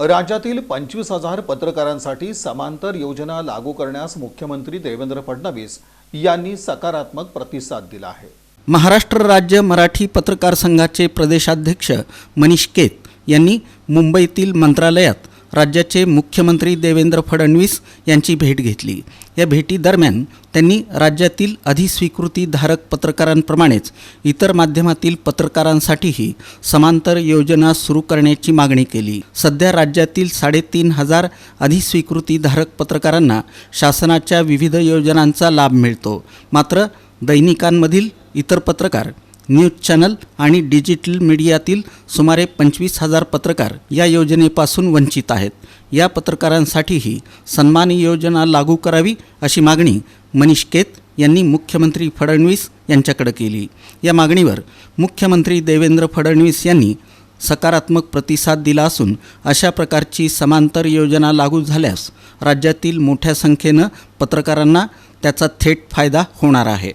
राज्यातील पंचवीस हजार पत्रकारांसाठी समांतर योजना लागू करण्यास मुख्यमंत्री देवेंद्र फडणवीस यांनी सकारात्मक प्रतिसाद दिला आहे. महाराष्ट्र राज्य मराठी पत्रकार संघाचे प्रदेशाध्यक्ष मनीष केत यांनी मुंबईतील मंत्रालयात राज्याचे मुख्यमंत्री देवेंद्र फडणवीस यांची भेट घेतली. या भेटीदरम्यान त्यांनी राज्यातील अधिस्वीकृतीधारक पत्रकारांप्रमाणेच इतर माध्यमातील पत्रकारांसाठीही समांतर योजना सुरू करण्याची मागणी केली. सध्या राज्यातील साडेतीन हजार अधिस्वीकृतीधारक पत्रकारांना शासनाच्या विविध योजनांचा लाभ मिळतो. मात्र दैनिकांमधील इतर पत्रकार न्यूज चॅनल आणि डिजिटल मीडियातील सुमारे पंचवीस हजार पत्रकार या योजनेपासून वंचित आहेत. या पत्रकारांसाठीही सन्मान योजना लागू करावी अशी मागणी मनीष केत यांनी मुख्यमंत्री फडणवीस यांच्याकडे केली. या मागणीवर मुख्यमंत्री देवेंद्र फडणवीस यांनी सकारात्मक प्रतिसाद दिला असून अशा प्रकारची समांतर योजना लागू झाल्यास राज्यातील मोठ्या संख्येनं पत्रकारांना त्याचा थेट फायदा होणार आहे.